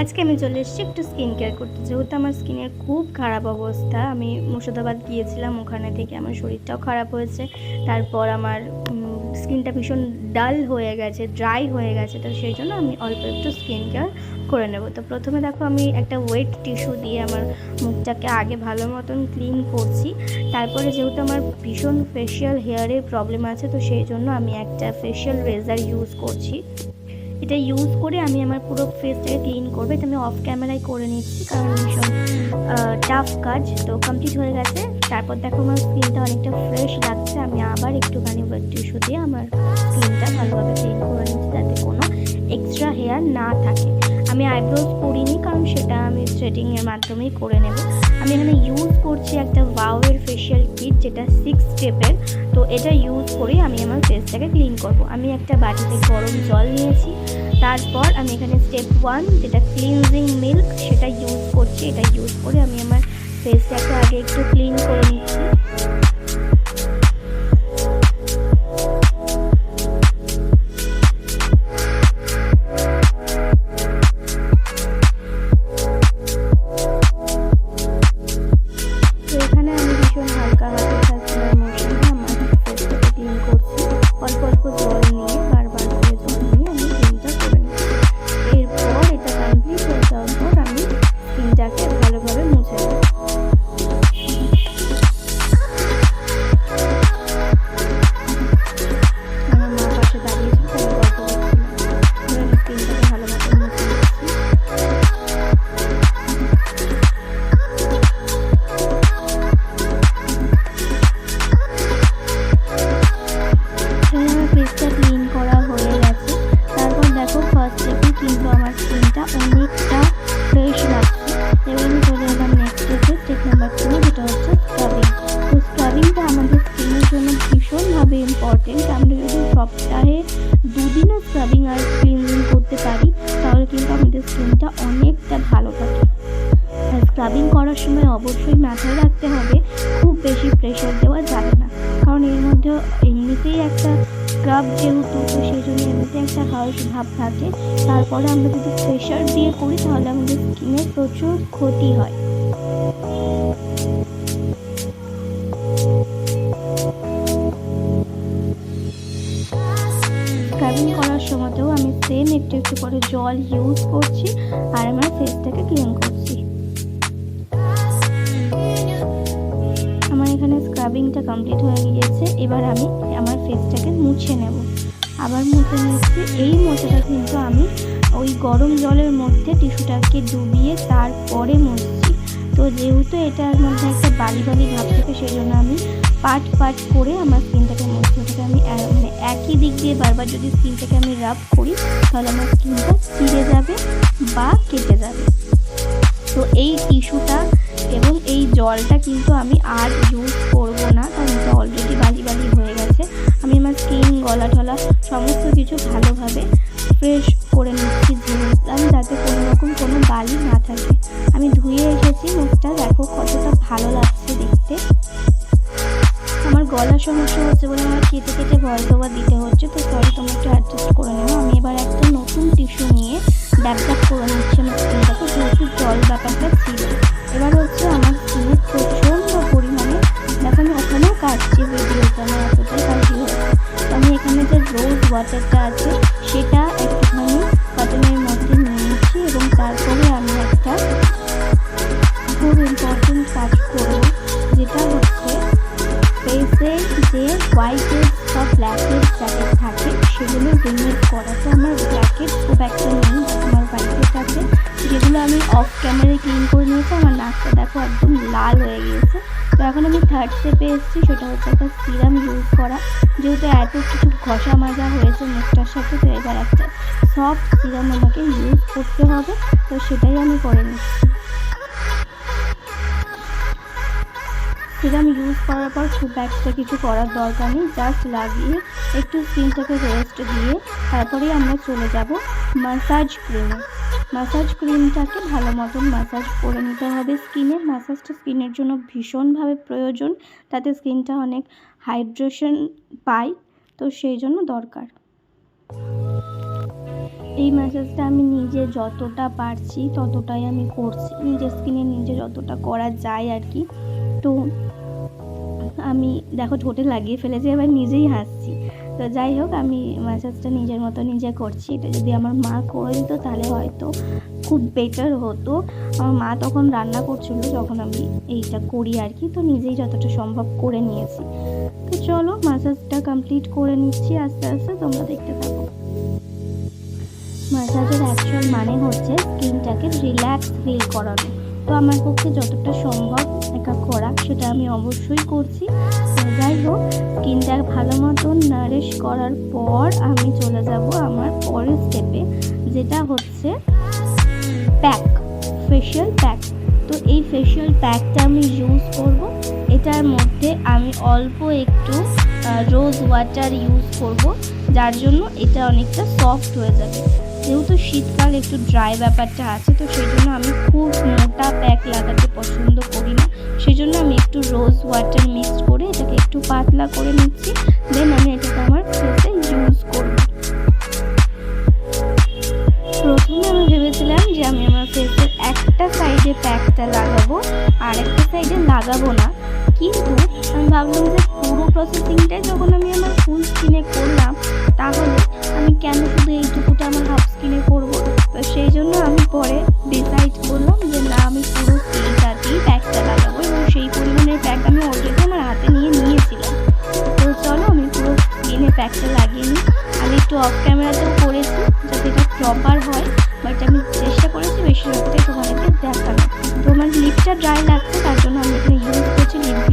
আজকে আমি চলে এসেছি একটু স্কিন কেয়ার করতে। যেহেতু আমার স্কিনের খুব খারাপ অবস্থা, আমি মুর্শিদাবাদ গিয়েছিলাম ওখানে থেকে আমার শরীরটাও খারাপ হয়েছে। তারপর আমার স্কিনটা ভীষণ ডাল হয়ে গেছে ড্রাই হয়ে গেছে, তো সেই জন্য আমি অল্প একটু স্কিন কেয়ার করে নেব। তো প্রথমে দেখো আমি একটা ওয়েট টিস্যু দিয়ে আমার মুখটাকে আগে ভালো মতন ক্লিন করছি। তারপরে যেহেতু আমার ভীষণ ফেশিয়াল হেয়ারের প্রবলেম আছে, তো সেই জন্য আমি একটা ফেশিয়াল রেজার ইউজ করছি। এটা ইউজ করে আমি আমার পুরো ফেসটাকে ক্লিন করব। এটা আমি অফ ক্যামেরায় করে নিচ্ছি, কারণ ভীষণ টাফ কাজ। তো কমপ্লিট হয়ে গেছে। তারপর দেখো আমার স্কিনটা অনেকটা ফ্রেশ লাগছে। আমি আবার একটুখানি ওয়েট টিস্যু দিয়ে আমার স্কিনটা ভালোভাবে ক্লিন করে নিচ্ছি, যাতে কোনো এক্সট্রা হেয়ার না থাকে। আমি আইব্রোজ করিনি কারণ সেটা আমি স্ট্রেটিংয়ের মাধ্যমেই করে নেব। আমি এখানে ইউজ করছি একটা ওয়াওয়ের ফেশিয়াল যেটা সিক্স স্টেপের তো এটা ইউজ করে আমি আমার ফেসটাকে ক্লিন করব। আমি একটা বাটিতে গরম জল নিয়েছি, তারপর আমি এখানে স্টেপ ওয়ান যেটা ক্লিনজিং মিল্ক সেটা ইউজ করছি। এটা ইউজ করে আমি আমার ফেসটাকে আগে একটু ক্লিন করে নিচ্ছি। ভীষণভাবে ইম্পর্টেন্ট আমরা যদি সপ্তাহে দুদিনও স্ক্রাবিং আর ক্লিনজিং করতে পারি, তাহলে কিন্তু আমাদের স্কিনটা অনেকটা ভালো থাকে। আর স্ক্রাবিং করার সময় অবশ্যই মাথায় রাখতে হবে, খুব বেশি প্রেশার দেওয়া যাবে না। কারণ এর মধ্যে এমনিতেই একটা স্ক্রাব যেহেতু, তো সেই জন্য এমনিতে একটা হাউস ভাব থাকে। তারপরে আমরা যদি প্রেশার দিয়ে করি, তাহলে আমাদের স্কিনের প্রচুর ক্ষতি হয়। একটু একটু করে জল ইউজ করছি আর আমার ফেসটাকে ক্লিন করছি। আমার এখানে স্ক্রাবিংটা কমপ্লিট হয়ে গিয়েছে। এবার আমি আমার ফেসটাকে মুছে নেব। আবার মুছে নিচ্ছি। এই মোছাটা কিন্তু আমি ওই গরম জলের মধ্যে টিস্যুটাকে ডুবিয়ে তারপরে মুছছি। তো যেহেতু এটার মধ্যে একটা বালি বালি ভাব থাকে, সেই জন্য আমি পার্ট পার্ট করে আমার স্কিনটাকে মুছছি ওটাকে আমি মানে একই দিক দিয়ে বারবার যদি স্কিনটাকে আমি রাব করি, তাহলে আমার স্কিনটা ছিঁড়ে যাবে বা কেটে যাবে। তো এই টিস্যুটা এবং এই জলটা কিন্তু আমি আর ইউজ করব না, কারণ এটা অলরেডি বালি বালি হয়ে গেছে। আমি আমার স্কিন গলা টলা সমস্ত কিছু ভালোভাবে ফ্রেশ করে নিচ্ছি ধুলাম যাতে কোনো রকম কোনো বালি না থাকে। আমি ধুয়ে এসেছি মুখটা, দেখো কতটা ভালো লাগছে দেখতে। গলার সমস্যা হচ্ছে বলে আমার কেটে কেটে ভয়েস ওভার দিতে হচ্ছে, তো সরি তোমরা একটু অ্যাডজাস্ট করে নেব আমি এবার একটা নতুন টিস্যু নিয়ে ড্যাপ ড্যাপ করে নিচ্ছি আমার স্কিনটাকে যেহেতু জল ব্যাপারটা ছিল। এবার হচ্ছে আমার স্কিনে প্রচণ্ড পরিমাণে, দেখো আমি ওখানেও কাটছি ভিডিওতে আমার এতটাই হচ্ছে আমি এখানে যে রোজ ওয়াটারটা আছে, সেটা একটুখানি কটনের মধ্যে নিয়ে নিচ্ছি এবং তারপরে আমি একটা খুব ইম্পর্টেন্ট কাজ করব যেটা যে হোয়াইটের বা ব্ল্যাকের যাদের থাকে, সেগুলো রিমুভ করা তো আমার ব্ল্যাকের খুব একটা নেই, আমার হোয়াইটের আছে যেগুলো আমি অফ ক্যামেরায় ক্লিন করে নিয়েছি, আমার নাকটা দেখো একদম লাল হয়ে গিয়েছে। তো এখন আমি থার্ড স্টেপে এসেছি, সেটা হচ্ছে একটা সিরাম ইউজ করা। যেহেতু এত কিছু ঘষা মাজা হয়েছে মুখটার সাথে, তো এবার একটা সফট সিরাম আমাকে ইউজ করতে হবে। তো সেটাই আমি করে নিচ্ছি। সিরাম ইউজ করার পর খুব একটা কিছু করার দরকার নেই জাস্ট লাগিয়ে একটু স্কিনটাকে রেস্ট দিয়ে তারপরেই আমরা চলে যাব মাসাজ ক্রিমে মাসাজ ক্রিমটাকে ভালো মতন মাসাজ করে নিতে হবে স্কিনে মাসাজটা স্কিনের জন্য ভীষণভাবে প্রয়োজন, তাতে স্কিনটা অনেক হাইড্রেশন পায়, তো সেই জন্য দরকার। এই ম্যাসাজটা আমি নিজে যতটা পারছি ততটাই আমি করছি। নিজের স্কিনে নিজে যতটা করা যায় আর কি। তো আমি দেখো ঠোঁটে লাগিয়ে ফেলেছি, এবার নিজেই হাসছি। তো যাই হোক, আমি ম্যাসাজটা নিজের মতো নিজে করছি। এটা যদি আমার মা করে দিত, তাহলে হয়তো খুব বেটার হতো। আমার মা তখন রান্না করছিল, যখন আমি এইটা করি আর কি, তো নিজেই যতটা সম্ভব করে নিয়েছি। তো চলো ম্যাসাজটা কমপ্লিট করে নিচ্ছি আস্তে আস্তে, তোমরা দেখতে থাকো। ম্যাসাজের অ্যাকচুয়াল মানে হচ্ছে স্কিনটাকে রিল্যাক্স ফিল করানো। তো আমার পক্ষে যতটা সম্ভব সেটা আমি অবশ্যই করছি। যাই হোক স্কিনটা ভালো মতন নারিশ করার পর আমি চলে যাব আমার পরের স্টেপে যেটা হচ্ছে প্যাক ফেশিয়াল প্যাক তো এই ফেশিয়াল প্যাকটা আমি ইউজ করব। এটার মধ্যে আমি অল্প একটু রোজ ওয়াটার ইউজ করব, যার জন্য এটা অনেকটা সফট হয়ে যাবে। যেহেতু শীতকাল, একটু ড্রাই ব্যাপারটা আছে, তো সেই জন্য আমি খুব মোটা প্যাক লাগাতে পছন্দ করি না। সেই জন্য আমি একটু রোজ ওয়াটার মিক্স করে এটাকে একটু পাতলা করে নিচ্ছি। দেন আমি এটাকে আমার ফেসে ইউজ করব। প্রথমে আমি ভেবেছিলাম যে আমি আমার ফেসের একটা সাইডে প্যাকটা লাগাবো, আর একটা সাইডে লাগাবো না। কিন্তু আমি ভাবলাম যে পুরো প্রসেসিংটাই যখন আমি আমার ফুল স্কিনে করলাম, তাহলে ব্যাগটা লাগিয়ে আমি একটু অফ ক্যামেরাতেও করেছি যাতে এটা প্রপার হয় বাট আমি চেষ্টা করেছি বেশি লোকটাই তোমাদেরকে দেখানো তো আমার লিপটা ড্রাই লাগছে, তার জন্য আমি এখানে ইউজ করছি লিপ